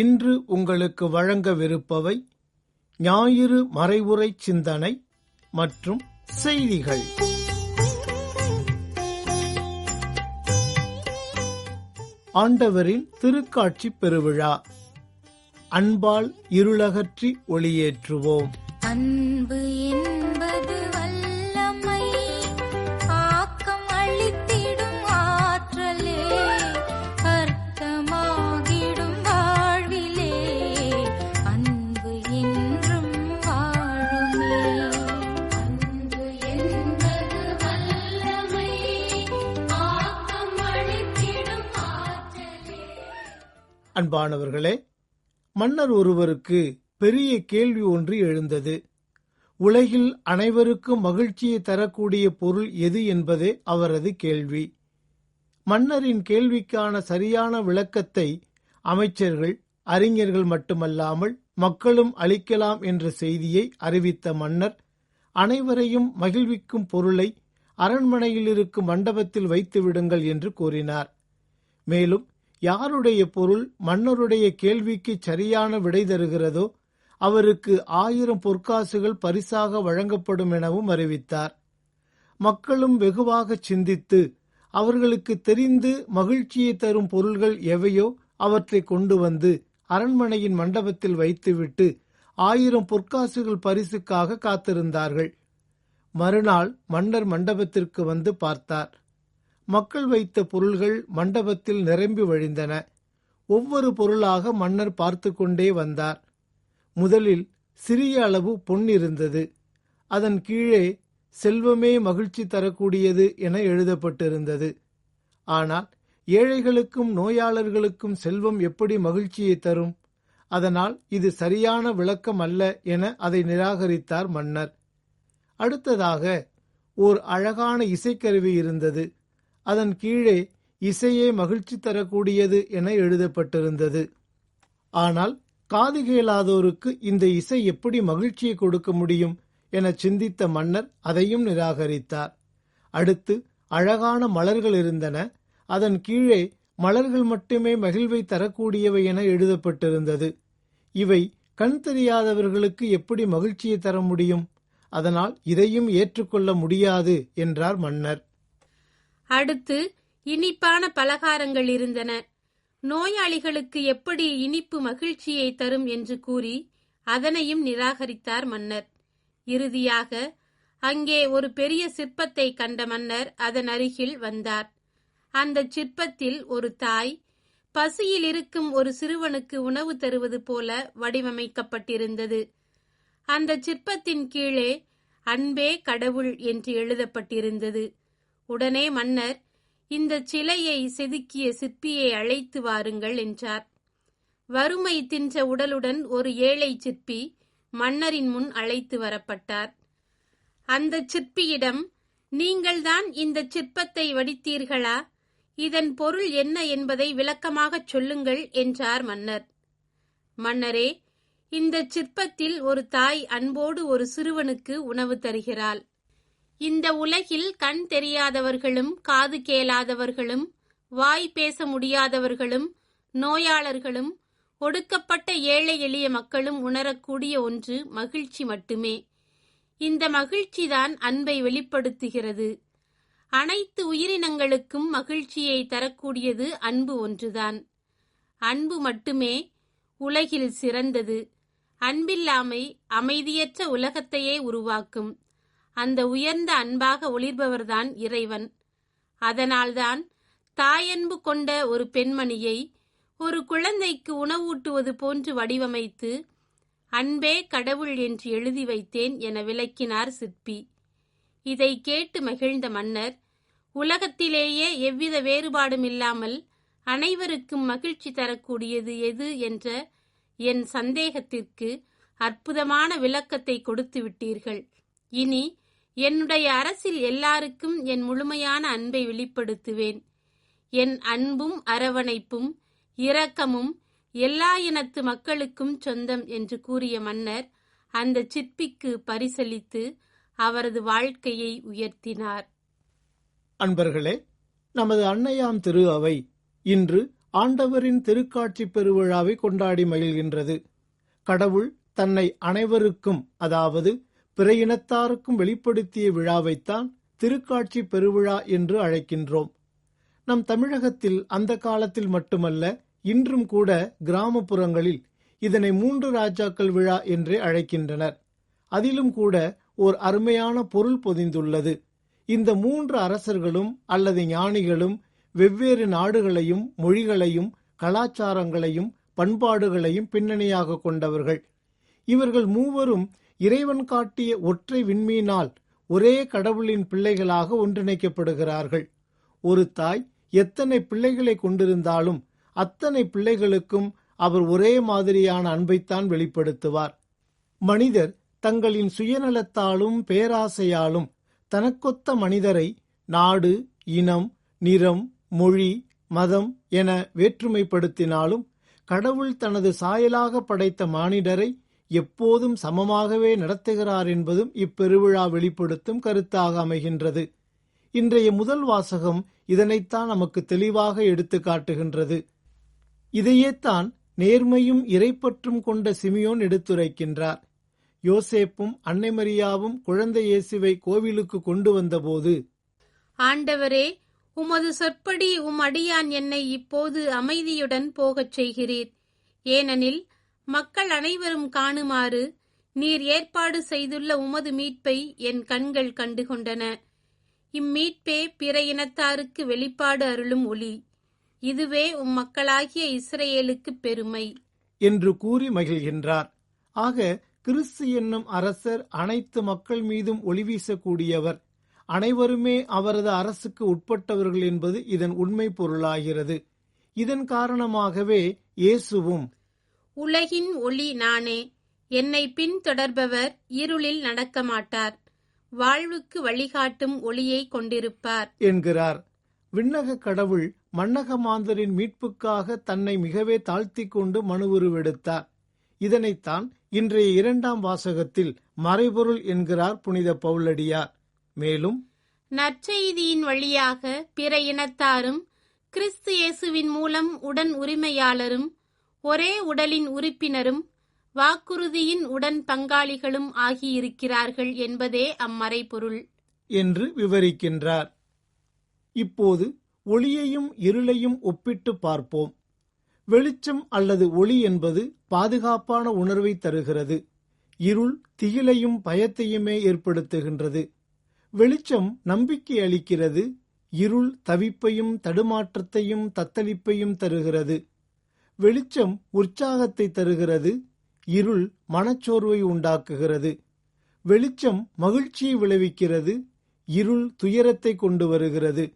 இன்று உங்களுக்கு வழங்கவிருப்பவை ஞாயிறு மறைவுரை சிந்தனை மற்றும் செய்திகள். ஆண்டவரின் திருக்காட்சி பெருவிழா. அன்பால் இருளகற்றி ஒளியேற்றுவோம். அன்பு என்பது அன்பானவர்களே மன்னர் ஒருவருக்கு பெரிய கேள்வி ஒன்று எழுந்தது. உலகில் அனைவருக்கும் மகிழ்ச்சியை தரக்கூடிய பொருள் எது என்பதே அவரது கேள்வி. மன்னரின் கேள்விக்கான சரியான விளக்கத்தை அமைச்சர்கள் அறிஞர்கள் மட்டுமல்லாமல் மக்களும் அளிக்கலாம் என்ற செய்தியை அறிவித்த மன்னர் அனைவரையும் மகிழ்விக்கும் பொருளை அரண்மனையில் இருக்கும் மண்டபத்தில் வைத்து விடுங்கள் என்று கூறினார். மேலும் யாருடைய பொருள் மன்னருடைய கேள்விக்கு சரியான விடை தருகிறதோ அவருக்கு ஆயிரம் பொற்காசுகள் பரிசாக வழங்கப்படும் எனவும் அறிவித்தார். மக்களும் வெகுவாக சிந்தித்து அவர்களுக்கு தெரிந்து மகிழ்ச்சியை தரும் பொருள்கள் எவையோ அவற்றை கொண்டு வந்து அரண்மனையின் மண்டபத்தில் வைத்துவிட்டு ஆயிரம் பொற்காசுகள் பரிசுக்காக காத்திருந்தார்கள். மறுநாள் மன்னர் மண்டபத்திற்கு வந்து பார்த்தார். மக்கள் வைத்த பொருள்கள் மண்டபத்தில் நிரம்பி வழிந்தன. ஒவ்வொரு பொருளாக மன்னர் பார்த்து கொண்டே வந்தார். முதலில் சிறிய அளவு பொன் இருந்தது. அதன் கீழே செல்வமே மகிழ்ச்சி தரக்கூடியது என எழுதப்பட்டிருந்தது. ஆனால் ஏழைகளுக்கும் நோயாளர்களுக்கும் செல்வம் எப்படி மகிழ்ச்சியை தரும்? அதனால் இது சரியான விளக்கம் அல்ல என அதை நிராகரித்தார் மன்னர். அடுத்ததாக ஓர் அழகான இசைக்கருவி இருந்தது. அதன் கீழே இசையே மகிழ்ச்சி தரக்கூடியது என எழுதப்பட்டிருந்தது. ஆனால் காது கேளாதோருக்கு இந்த இசை எப்படி மகிழ்ச்சியை கொடுக்க முடியும் என சிந்தித்த மன்னர் அதையும் நிராகரித்தார். அடுத்து அழகான மலர்கள் இருந்தன. அதன் கீழே மலர்கள் மட்டுமே மகிழ்வை தரக்கூடியவை என எழுதப்பட்டிருந்தது. இவை கண் தெரியாதவர்களுக்கு எப்படி மகிழ்ச்சியை தர முடியும்? அதனால் இதையும் ஏற்றுக்கொள்ள முடியாது என்றார் மன்னர். அடுத்து இனிப்பான பலகாரங்கள் இருந்தன. நோயாளிகளுக்கு எப்படி இனிப்பு மகிழ்ச்சியை தரும் என்று கூறி அதனையும் நிராகரித்தார் மன்னர். இறுதியாக அங்கே ஒரு பெரிய சிற்பத்தை கண்ட மன்னர் அதன் அருகில் வந்தார். அந்த சிற்பத்தில் ஒரு தாய் பசியில் இருக்கும் ஒரு சிறுவனுக்கு உணவு தருவது போல வடிவமைக்கப்பட்டிருந்தது. அந்த சிற்பத்தின் கீழே அன்பே கடவுள் என்று எழுதப்பட்டிருந்தது. உடனே மன்னர் இந்த சிலையை செதுக்கிய சிற்பியை அழைத்து வாருங்கள் என்றார். வறுமை தின்ற உடலுடன் ஒரு ஏழை சிற்பி மன்னரின் முன் அழைத்து வரப்பட்டார். அந்த சிற்பியிடம் நீங்கள்தான் இந்த சிற்பத்தை வடித்தீர்களா? இதன் பொருள் என்ன என்பதை விளக்கமாகச் சொல்லுங்கள் என்றார் மன்னர். மன்னரே இந்த சிற்பத்தில் ஒரு தாய் அன்போடு ஒரு சிறுவனுக்கு உணவு தருகிறாள். இந்த உலகில் கண் தெரியாதவர்களும் காது கேளாதவர்களும் வாய் பேச முடியாதவர்களும் நோயாளர்களும் ஒடுக்கப்பட்ட ஏழை எளிய மக்களும் உணரக்கூடிய ஒன்று மகிழ்ச்சி மட்டுமே. இந்த மகிழ்ச்சிதான் அன்பை வெளிப்படுத்துகிறது. அனைத்து உயிரினங்களுக்கும் மகிழ்ச்சியை தரக்கூடியது அன்பு ஒன்றுதான். அன்பு மட்டுமே உலகில் சிறந்தது. அன்பில்லாமை அமைதியற்ற உலகத்தையே உருவாக்கும். அந்த உயர்ந்த அன்பாக ஒளிர்பவர்தான் இறைவன். அதனால்தான் தாயன்பு கொண்ட ஒரு பெண்மணியை ஒரு குழந்தைக்கு உணவூட்டுவது போன்று வடிவமைத்து அன்பே கடவுள் என்று எழுதி வைத்தேன் என விளக்கினார் சிற்பி. இதை கேட்டு மகிழ்ந்த மன்னர் உலகத்திலேயே எவ்வித வேறுபாடும் இல்லாமல் அனைவருக்கும் மகிழ்ச்சி தரக்கூடியது எது? என்ற என் சந்தேகத்திற்கு அற்புதமான விளக்கத்தை கொடுத்து விட்டீர்கள். இனி என்னுடைய அரசில் எல்லாருக்கும் என் முழுமையான அன்பை வெளிப்படுத்துவேன். என் அன்பும் அரவணைப்பும் இரக்கமும் எல்லா இனத்து மக்களுக்கும் சொந்தம் என்று கூறிய மன்னர் அந்த சிற்பிக்கு பரிசளித்து அவரது வாழ்க்கையை உயர்த்தினார். அன்பர்களே நமது அன்னையாம் திரு அவை இன்று ஆண்டவரின் திருக்காட்சி பெருவிழாவை கொண்டாடி மகிழ்கின்றது. கடவுள் தன்னை அனைவருக்கும் அதாவது பிற இனத்தாருக்கும் வெளிப்படுத்திய விழாவைத்தான் திருக்காட்சி பெருவிழா என்று அழைக்கின்றோம். நம் தமிழகத்தில் அந்த காலத்தில் மட்டுமல்ல இன்றும் கூட கிராமப்புறங்களில் இதனை மூன்று ராஜாக்கள் விழா என்றே அழைக்கின்றனர். அதிலும் கூட ஓர் அருமையான பொருள் பொதிந்துள்ளது. இந்த மூன்று அரசர்களும் அல்லது ஞானிகளும் வெவ்வேறு நாடுகளையும் மொழிகளையும் கலாச்சாரங்களையும் பண்பாடுகளையும் பின்னணியாக கொண்டவர்கள். இவர்கள் மூவரும் இறைவன் காட்டிய ஒற்றை விண்மீனால் ஒரே கடவுளின் பிள்ளைகளாக ஒன்றிணைக்கப்படுகிறார்கள். ஒரு தாய் எத்தனை பிள்ளைகளை கொண்டிருந்தாலும் அத்தனை பிள்ளைகளுக்கும் அவர் ஒரே மாதிரியான அன்பைத்தான் வெளிப்படுத்துவார். மனிதர் தங்களின் சுயநலத்தாலும் பேராசையாலும் தனக்கொத்த மனிதரை நாடு இனம் நிறம் மொழி மதம் என வேற்றுமைப்படுத்தினாலும் கடவுள் தனது சாயலாக படைத்த மானிடரை எப்போதும் சமமாகவே நடத்துகிறார் என்பதும் இப்பெருவிழா வெளிப்படுத்தும் கருத்தாக அமைகின்றது. இன்றைய முதல் வாசகம் இதனைத்தான் நமக்கு தெளிவாக எடுத்து காட்டுகின்றது. இதையேத்தான் நேர்மையும் இறைப்பற்றும் கொண்ட சிமியோன் எடுத்துரைக்கின்றார். யோசேப்பும் அன்னை மரியாவும் குழந்தை இயேசுவை கோவிலுக்கு கொண்டு வந்தபோது ஆண்டவரே உமது சொற்படி உம் அடியான் என்னை இப்போது அமைதியுடன் போகச் செய்கிறீர். ஏனெனில் மக்கள் அனைவரும் காணுமாறு நீர் ஏற்பாடு செய்துள்ள உமது மீட்பை என் கண்கள் கண்டுகொண்டன. இம்மீட்பே பிற இனத்தாருக்கு வெளிப்பாடு அருளும் ஒளி. இதுவே உம் மக்களாகிய இஸ்ரேலுக்கு பெருமை. என்று கூறி மகிழ்கின்றார். ஆக கிறிஸ்து என்னும் அரசர் அனைத்து மக்கள் மீதும் ஒளி வீசக்கூடியவர். அனைவருமே அவரது அரசுக்கு உட்பட்டவர்கள் என்பது இதன் உண்மை பொருளாகிறது. இதன் காரணமாகவே இயேசுவும் உலகின் ஒளி நானே. என்னை பின்தொடர்பவர் இருளில் நடக்க மாட்டார் வாழ்வுக்கு வழிகாட்டும் ஒளியை கொண்டிருப்பார். என்கிறார். விண்ணக கடவுள் மன்னக மாந்தரின் மீட்புக்காக தன்னை மிகவே தாழ்த்திக் கொண்டு மனு உருவெடுத்தார். இதனைத்தான் இன்றைய இரண்டாம் வாசகத்தில் மறைபொருள் என்கிறார் புனித பவுலடியார் மேலும் நற்செய்தியின் வழியாக பிற இனத்தாரும் கிறிஸ்து இயேசுவின் மூலம் உடன் உரிமையாளரும் ஒரே உடலின் உறுப்பினரும் வாக்குறுதியின் உடன் பங்காளிகளும் ஆகியிருக்கிறார்கள் என்பதே அம்மறைபொருள். என்று விவரிக்கின்றார். இப்போது ஒளியையும் இருளையும் ஒப்பிட்டு பார்ப்போம். வெளிச்சம் அல்லது ஒளி என்பது பாதுகாப்பான உணர்வை தருகிறது. இருள் திகிலையும் பயத்தையுமே ஏற்படுத்துகின்றது. வெளிச்சம் நம்பிக்கை அளிக்கிறது. இருள் தவிப்பையும் தடுமாற்றத்தையும் தத்தளிப்பையும் தருகிறது. வெளிச்சம் உற்சாகத்தை தருகிறது இருள் மனச்சோர்வை உண்டாக்குகிறது. வெளிச்சம் மகிழ்ச்சியை விளைவிக்கிறது இருள் துயரத்தை கொண்டு வருகிறது.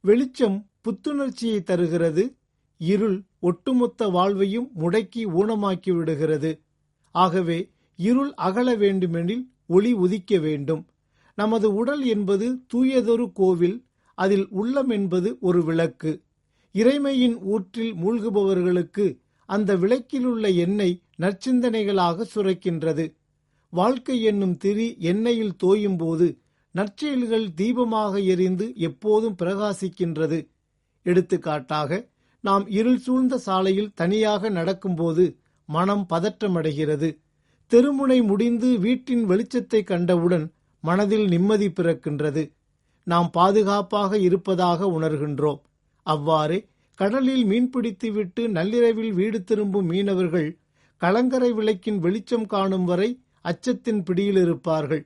வெளிச்சம் புத்துணர்ச்சியை தருகிறது இருள் ஒட்டுமொத்த வாழ்வையும் முடக்கி ஊனமாக்கி விடுகிறது. ஆகவே இருள் அகல வேண்டுமெனில் ஒளி உதிக்க வேண்டும். நமது உடல் என்பது தூயதொரு கோவில் அதில் உள்ளம் என்பது ஒரு விளக்கு. இறைமையின் ஊற்றில் மூழ்குபவர்களுக்கு அந்த விளக்கிலுள்ள எண்ணெய் நற்சிந்தனைகளாக சுரக்கின்றது. வாழ்க்கை என்னும் திரி எண்ணெயில் தோயும் போது நற்செயல்கள் தீபமாக எரிந்து எப்போதும் பிரகாசிக்கின்றது. எடுத்துக்காட்டாக நாம் இருள் சூழ்ந்த சாலையில் தனியாக நடக்கும்போது மனம் பதற்றமடைகிறது. தெருமுனை முடிந்து வீட்டின் வெளிச்சத்தை கண்டவுடன் மனதில் நிம்மதி பிறக்கின்றது. நாம் பாதுகாப்பாக இருப்பதாக உணர்கின்றோம். அவ்வாறே கடலில் மீன்பிடித்துவிட்டு நள்ளிரவில் வீடு திரும்பும் மீனவர்கள் கலங்கரை விளக்கின் வெளிச்சம் காணும் வரை அச்சத்தின் பிடியில் இருப்பார்கள்.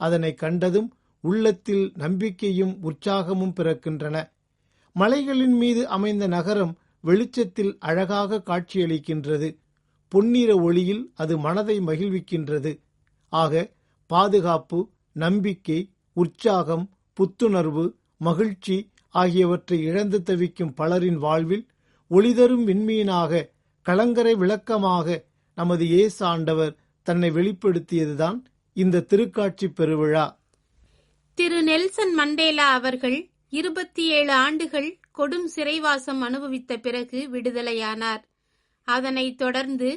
அதனை கண்டதும் உள்ளத்தில் நம்பிக்கையும் உற்சாகமும் பிறக்கின்றன. மலைகளின் மீது அமைந்த நகரம் வெளிச்சத்தில் அழகாக காட்சியளிக்கின்றது. பொன்னிற ஒளியில் அது மனதை மகிழ்விக்கின்றது. ஆக பாதுகாப்பு நம்பிக்கை உற்சாகம் புத்துணர்வு மகிழ்ச்சி ஆகியவற்றை இழந்து தவிக்கும் பலரின் வாழ்வில் ஒளிதரும் விண்மீனாக கலங்கரை விளக்கமாக நமது இயேசு ஆண்டவர் தன்னை வெளிப்படுத்தியதுதான் இந்த திருக்காட்சி பெருவிழா. திரு நெல்சன் மண்டேலா அவர்கள் இருபத்தி ஏழு ஆண்டுகள் கொடும் சிறைவாசம் அனுபவித்த பிறகு விடுதலையானார். அதனைத் தொடர்ந்து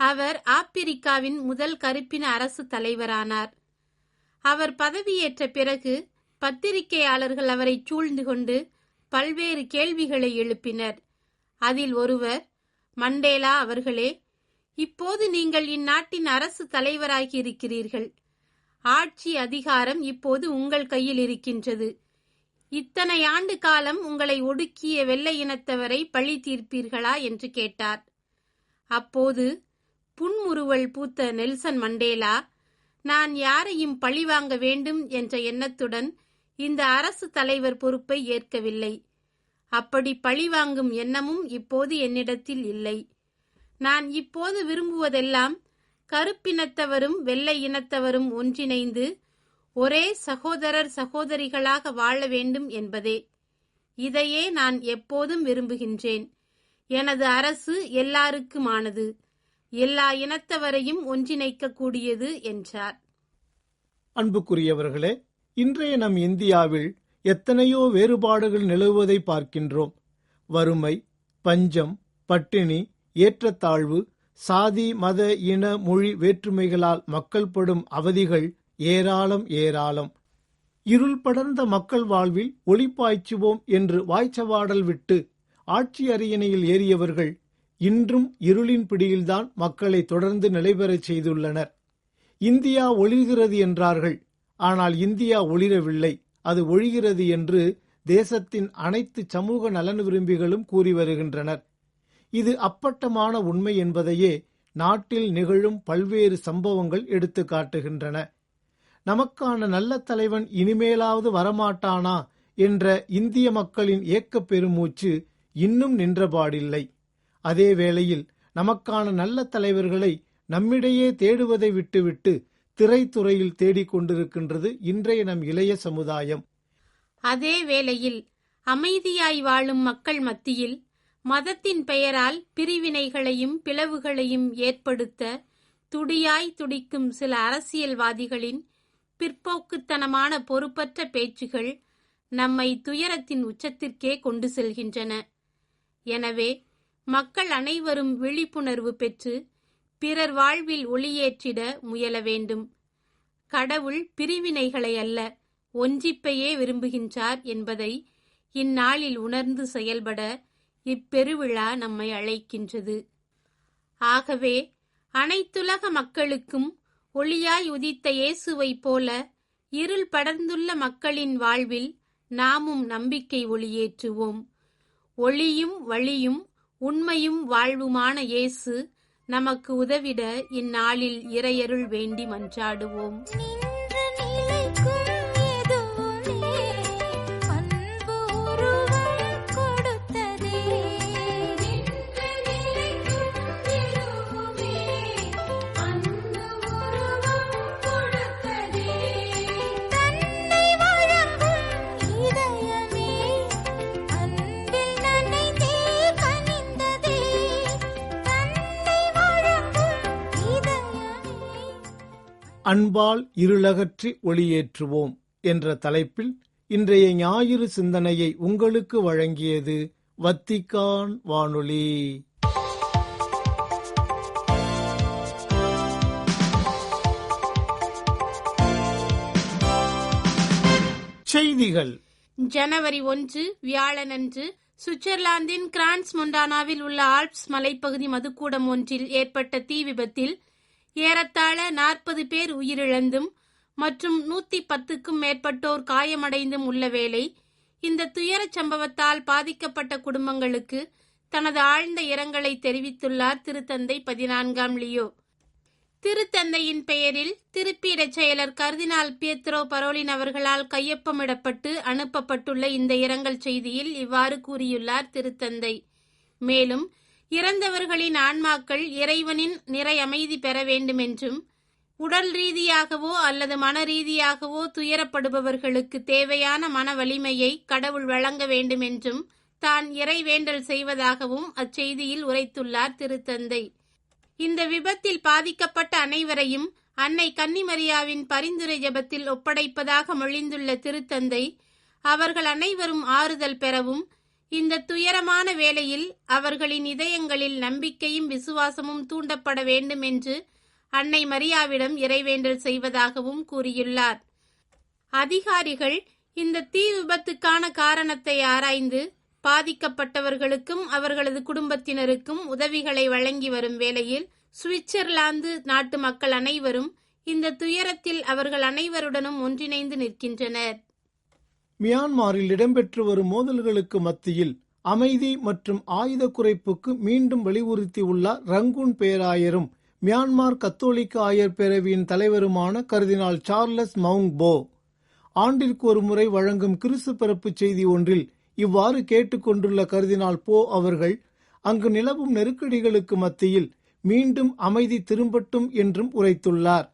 அவர் ஆப்பிரிக்காவின் முதல் கருப்பின அரசு தலைவரானார். அவர் பதவியேற்ற பிறகு பத்திரிகையாளர்கள் அவரை சூழ்ந்து கொண்டு பல்வேறு கேள்விகளை எழுப்பினர். அதில் ஒருவர் மண்டேலா அவர்களே இப்போது நீங்கள் இந்நாட்டின் அரசு தலைவராகி இருக்கிறீர்கள். ஆட்சி அதிகாரம் இப்போது உங்கள் கையில் இருக்கின்றது. இத்தனை ஆண்டு காலம் உங்களை ஒடுக்கிய வெள்ளை இனத்தவரை பழி தீர்ப்பீர்களா? என்று கேட்டார். அப்போது புன்முறுவல் பூத்த நெல்சன் மண்டேலா நான் யாரையும் பழிவாங்க வேண்டும் என்ற எண்ணத்துடன் இந்த அரசு தலைவர் பொறுப்பை ஏற்கவில்லை. அப்படி பழிவாங்கும் எண்ணமும் இப்போது என்னிடத்தில் இல்லை. நான் இப்போது விரும்புவதெல்லாம் கருப்பினத்தவரும் வெள்ளை இனத்தவரும் ஒன்றிணைந்து ஒரே சகோதரர் சகோதரிகளாக வாழ வேண்டும் என்பதே. இதையே நான் எப்போதும் விரும்புகின்றேன். எனது அரசு எல்லாருக்குமானது. எல்லா இனத்தவரையும் ஒன்றிணைக்கக்கூடியது என்றார். அன்புக்குரியவர்களே இன்றைய நம் இந்தியாவில் எத்தனையோ வேறுபாடுகள் நிலவுவதை பார்க்கின்றோம். வறுமை பஞ்சம் பட்டினி ஏற்றத்தாழ்வு சாதி மத இன மொழி வேற்றுமைகளால் மக்கள் படும் அவதிகள் ஏராளம் ஏராளம். இருள் படர்ந்த மக்கள் வாழ்வில் ஒளிப்பாய்ச்சுவோம் என்று வாய்ச்சவாடல் விட்டு ஆட்சி அரியணையில் ஏறியவர்கள் இன்றும் இருளின் பிடியில்தான் மக்களை தொடர்ந்து நிலைபெறச் செய்துள்ளனர். இந்தியா ஒளிர்கிறது என்றார்கள். ஆனால் இந்தியா ஒளிரவில்லை. அது ஒழிகிறது என்று தேசத்தின் அனைத்து சமூக நலன் விரும்பிகளும் கூறி வருகின்றனர். இது அப்பட்டமான உண்மை என்பதையே நாட்டில் நிகழும் பல்வேறு சம்பவங்கள் எடுத்து காட்டுகின்றன. நமக்கான நல்ல தலைவன் இனிமேலாவது வரமாட்டானா என்ற இந்திய மக்களின் ஏக்கப் பெருமூச்சு இன்னும் நின்றபாடில்லை. அதே வேளையில் நமக்கான நல்ல தலைவர்களை நம்மிடையே தேடுவதை விட்டுவிட்டு திரைத்துறையில் தேடிக்கொண்டிருக்கின்றது இன்றைய நம் இளைய சமுதாயம். அதே வேளையில் அமைதியாய் வாழும் மக்கள் மத்தியில் மதத்தின் பெயரால் பிரிவினைகளையும் பிளவுகளையும் ஏற்படுத்த துடியாய் துடிக்கும் சில அரசியல்வாதிகளின் பிற்போக்குத்தனமான பொறுப்பற்ற பேச்சுகள் நம்மை துயரத்தின் உச்சத்திற்கே கொண்டு செல்கின்றன. எனவே மக்கள் அனைவரும் விழிப்புணர்வு பெற்று பிறர் வாழ்வில் ஒளியேற்றிட முயல வேண்டும். கடவுள் பிரிவினைகளை அல்ல ஒன்றிப்பையே விரும்புகின்றார் என்பதை இந்நாளில் உணர்ந்து செயல்பட இப்பெருவிழா நம்மை அழைக்கின்றது. ஆகவே அனைத்துலக மக்களுக்கும் ஒளியாய் உதித்த இயேசுவைப் போல இருள் படர்ந்துள்ள மக்களின் வாழ்வில் நாமும் நம்பிக்கை ஒளியேற்றுவோம். ஒளியும் வழியும் உண்மையும் வாழ்வுமான இயேசு நமக்கு உதவிட இந்நாளில் இறையருள் வேண்டி மன்றாடுவோம். அன்பால் இருளகற்றி ஒளியேற்றுவோம் என்ற தலைப்பில் இன்றைய ஞாயிறு சிந்தனையை உங்களுக்கு வழங்கியது வத்திக்கான் வானொலி. செய்திகள். ஜனவரி ஒன்று வியாழனன்று சுவிட்சர்லாந்தின் கிரான்ஸ் மொண்டானாவில் உள்ள ஆல்ப்ஸ் மலைப்பகுதி மதுக்கூடம் ஒன்றில் ஏற்பட்ட தீ விபத்தில் ஏறத்தாழ நாற்பது பேர் உயிரிழந்தும் மற்றும் நூத்தி பத்துக்கும் மேற்பட்டோர் காயமடைந்தும் உள்ள வேளை இந்த துயரச் சம்பவத்தால் பாதிக்கப்பட்ட குடும்பங்களுக்கு தனது ஆழ்ந்த இரங்கலை தெரிவித்துள்ளார் திருத்தந்தை பதினான்காம் லியோ. திருத்தந்தையின் பெயரில் திருப்பீடச் செயலர் கர்தினால் பியத்ரோ பரோலின் அவர்களால் கையொப்பமிடப்பட்டு அனுப்பப்பட்டுள்ள இந்த இரங்கல் செய்தியில் இவ்வாறு கூறியுள்ளார் திருத்தந்தை. மேலும் இறந்தவர்களின் ஆன்மாக்கள் இறைவனின் நிறை அமைதி பெற வேண்டுமென்றும் உடல் ரீதியாகவோ அல்லது மன ரீதியாகவோ துயரப்படுபவர்களுக்கு தேவையான மன வலிமையை கடவுள் வழங்க வேண்டுமென்றும் தான் இறைவேண்டல் செய்வதாகவும் அச்செய்தியில் உரைத்துள்ளார் திருத்தந்தை. இந்த விபத்தில் பாதிக்கப்பட்ட அனைவரையும் அன்னை கன்னிமரியாவின் பரிந்துரை ஜெபத்தில் ஒப்படைப்பதாக மொழிந்துள்ள திருத்தந்தை அவர்கள் அனைவரும் ஆறுதல் பெறவும் இந்த துயரமான வேளையில் அவர்களின் இதயங்களில் நம்பிக்கையும் விசுவாசமும் தூண்டப்பட வேண்டும் என்று அன்னை மரியாவிடம் இறைவேண்டல் செய்வதாகவும் கூறியுள்ளார். அதிகாரிகள் இந்த தீ விபத்துக்கான காரணத்தை ஆராய்ந்து பாதிக்கப்பட்டவர்களுக்கும் அவர்களது குடும்பத்தினருக்கும் உதவிகளை வழங்கி வரும் வேளையில் சுவிட்சர்லாந்து நாட்டு மக்கள் அனைவரும் இந்த துயரத்தில் அவர்கள் அனைவருடனும் ஒன்றிணைந்து நிற்கின்றனர். மியான்மரில் இடம்பெற்று வரும் மோதல்களுக்கு மத்தியில் அமைதி மற்றும் ஆயுத குறைப்புக்கு மீண்டும் வலியுறுத்தியுள்ளார் ரங்கூன் பேராயரும். மியான்மர் கத்தோலிக்க ஆயர் பேரவையின் தலைவருமான கர்தினால் சார்லஸ் மவுங் போ ஆண்டிற்கு ஒரு முறை வழங்கும் கிறிஸ்து பிறப்பு செய்தி ஒன்றில் இவ்வாறு கேட்டுக்கொண்டுள்ள கர்தினால் போ அவர்கள் அங்கு நிலவும் நெருக்கடிகளுக்கு மத்தியில் மீண்டும் அமைதி திரும்பட்டும் என்றும் உரைத்துள்ளார்.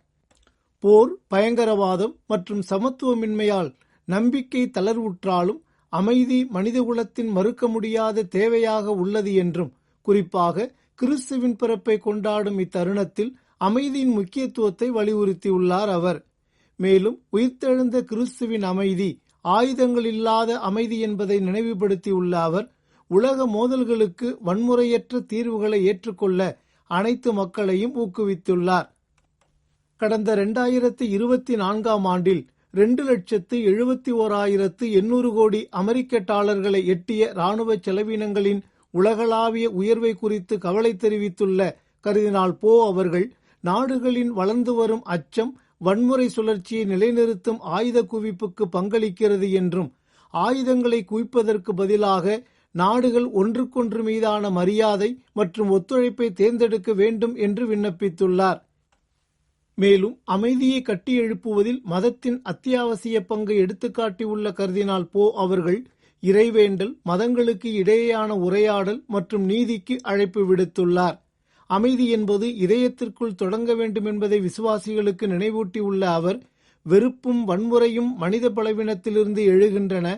போர் பயங்கரவாதம் மற்றும் சமத்துவமின்மையால் நம்பிக்கை தளர்வுற்றாலும் அமைதி மனிதகுலத்தின் மறுக்க முடியாத தேவையாக உள்ளது என்றும் குறிப்பாக கிறிஸ்துவின் பிறப்பை கொண்டாடும் இத்தருணத்தில் அமைதியின் முக்கியத்துவத்தை வலியுறுத்தியுள்ளார் அவர். மேலும் உயிர்த்தெழுந்த கிறிஸ்துவின் அமைதி ஆயுதங்கள் இல்லாத அமைதி என்பதை நினைவுபடுத்தியுள்ள அவர் உலக மோதல்களுக்கு வன்முறையற்ற தீர்வுகளை ஏற்றுக்கொள்ள அனைத்து மக்களையும் ஊக்குவித்துள்ளார். கடந்த இரண்டாயிரத்தி இருபத்தி நான்காம் ஆண்டில் ரெண்டு லட்சத்து எழுபத்தி ஓராயிரத்து எண்ணூறு கோடி அமெரிக்க டாலர்களை எட்டிய ராணுவ செலவினங்களின் உலகளாவிய உயர்வை குறித்து கவலை தெரிவித்துள்ள கருதினால் போ அவர்கள் நாடுகளின் வளர்ந்து வரும் அச்சம் வன்முறை சுழற்சியை நிலைநிறுத்தும் ஆயுத குவிப்புக்கு பங்களிக்கிறது என்றும் ஆயுதங்களை குவிப்பதற்கு பதிலாக நாடுகள் ஒன்றுக்கொன்று மீதான மரியாதை மற்றும் ஒத்துழைப்பை தேர்ந்தெடுக்க வேண்டும் என்று விண்ணப்பித்துள்ளார். மேலும் அமைதியை கட்டியெழுப்புவதில் மதத்தின் அத்தியாவசிய பங்கை எடுத்துக்காட்டியுள்ள கர்தினால் போ அவர்கள் இறைவேண்டல் மதங்களுக்கு இடையேயான உரையாடல் மற்றும் நீதிக்கு அழைப்பு விடுத்துள்ளார். அமைதி என்பது இதயத்திற்குள் தொடங்க வேண்டும் என்பதை விசுவாசிகளுக்கு நினைவூட்டியுள்ள அவர் வெறுப்பும் வன்முறையும் மனித பலவீனத்திலிருந்து எழுகின்றன.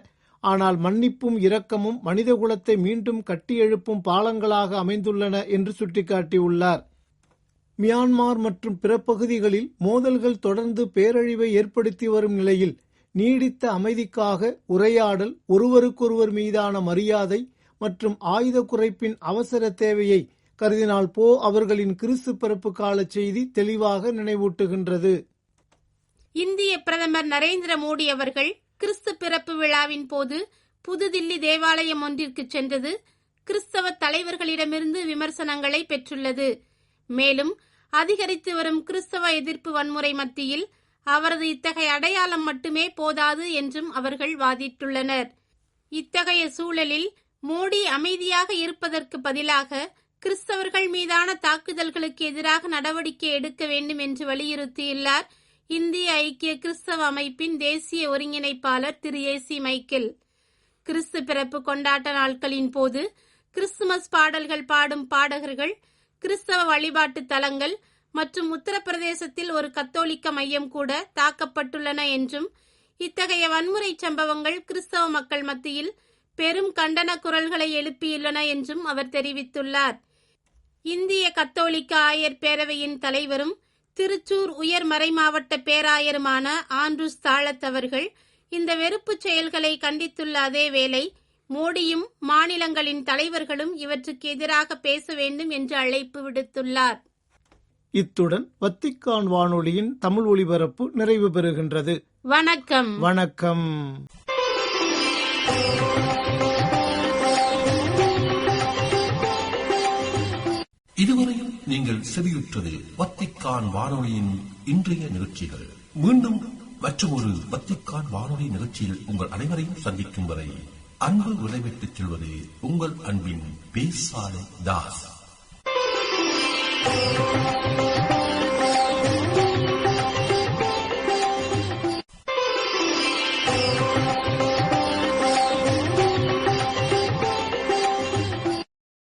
ஆனால் மன்னிப்பும் இரக்கமும் மனித குலத்தை மீண்டும் கட்டியெழுப்பும் பாலங்களாக அமைந்துள்ளன என்று சுட்டிக்காட்டியுள்ளார். மியான்மார் மற்றும் பிற பகுதிகளில் மோதல்கள் தொடர்ந்து பேரழிவை ஏற்படுத்தி வரும் நிலையில் நீடித்த அமைதிக்காக உரையாடல் ஒருவருக்கொருவர் மீதான மரியாதை மற்றும் ஆயுத குறைப்பின் அவசர தேவையை கருதினால் போ அவர்களின் கிறிஸ்து பிறப்பு கால செய்தி தெளிவாக நினைவூட்டுகின்றது. இந்திய பிரதமர் நரேந்திர மோடி அவர்கள் கிறிஸ்து பிறப்பு விழாவின் போது புதுதில்லி தேவாலயம் ஒன்றிற்கு சென்றது. கிறிஸ்தவ தலைவர்களிடமிருந்து விமர்சனங்களை பெற்றுள்ளது. மேலும் அதிகரித்து வரும் கிறிஸ்தவ எதிர்ப்பு வன்முறை மத்தியில் அவரது இத்தகைய அடையாளம் மட்டுமே போதாது என்றும் அவர்கள் வாதிட்டுள்ளனர். இத்தகைய சூழலில் மோடி அமைதியாக இருப்பதற்கு பதிலாக கிறிஸ்தவர்கள் மீதான தாக்குதல்களுக்கு எதிராக நடவடிக்கை எடுக்க வேண்டும் என்று வலியுறுத்தியுள்ளார் இந்திய ஐக்கிய கிறிஸ்தவ அமைப்பின் தேசிய ஒருங்கிணைப்பாளர் திரு. AC Michael. கிறிஸ்து பிறப்பு கொண்டாட்ட நாட்களின் போது கிறிஸ்துமஸ் பாடல்கள் பாடும் பாடகர்கள் கிறிஸ்தவ வழிபாட்டு தலங்கள் மற்றும் உத்தரப்பிரதேசத்தில் ஒரு கத்தோலிக்க மையம் கூட தாக்கப்பட்டுள்ளன என்றும் இத்தகைய வன்முறை சம்பவங்கள் கிறிஸ்தவ மக்கள் மத்தியில் பெரும் கண்டன குரல்களை எழுப்பியுள்ளன என்றும் அவர் தெரிவித்துள்ளார். இந்திய கத்தோலிக்க ஆயர் பேரவையின் தலைவரும் திருச்சூர் உயர் மறைமாவட்ட பேராயருமான ஆண்ட்ரூஸ் தாளத் அவர்கள் இந்த வெறுப்புச் செயல்களை கண்டித்துள்ள அதே வேளை மோடியும் மாநிலங்களின் தலைவர்களும் இவற்றுக்கு எதிராக பேச வேண்டும் என்று அழைப்பு விடுத்துள்ளார். இத்துடன் வத்திக்கான் வானொலியின் தமிழ் ஒலிபரப்பு நிறைவு பெறுகின்றது. வணக்கம். வணக்கம். இதுவரையும் நீங்கள் செவியுற்றது வத்திக்கான் வானொலியின் இன்றைய நிகழ்ச்சிகள். மீண்டும் மற்றொரு வத்திக்கான் வானொலி நிகழ்ச்சியில் உங்கள் அனைவரையும் சந்திக்கும் வரை அன்பு உதவிட்டுச் செல்வது உங்கள் அன்பின் பேசாலை தாஸ்.